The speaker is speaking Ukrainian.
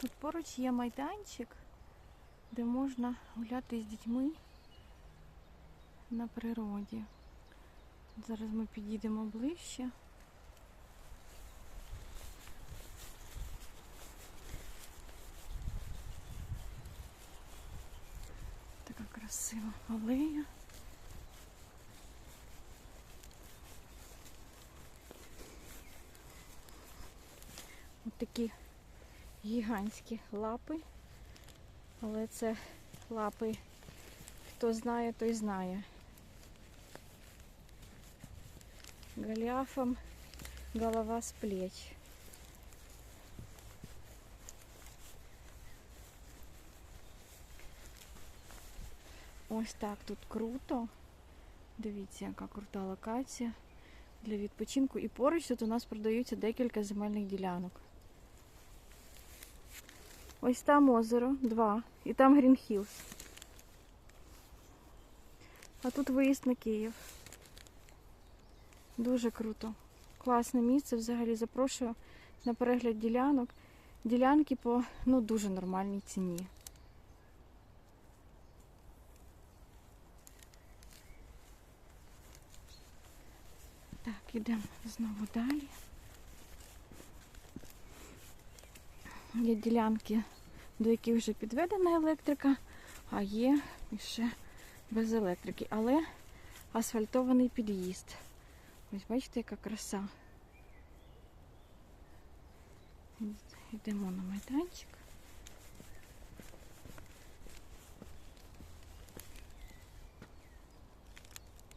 Тут поруч є майданчик, де можна гуляти з дітьми на природі. Зараз ми підійдемо ближче. Така красива алея. Ось такі гігантські лапи. Але це лапи, хто знає, той знає. Голіафом голова з плеч. Ось так тут круто. Дивіться, яка крута локація для відпочинку. І поруч тут у нас продаються декілька земельних ділянок. Ось там озеро, два. І там Грінхілс. А тут виїзд на Київ. Дуже круто. Класне місце взагалі запрошую на перегляд ділянок. Ділянки по ну, дуже нормальній ціні. Так, ідемо знову далі. Є ділянки, до яких вже підведена електрика, а є ще без електрики. Але асфальтований під'їзд. Ось бачите, яка краса. Йдемо на майданчик.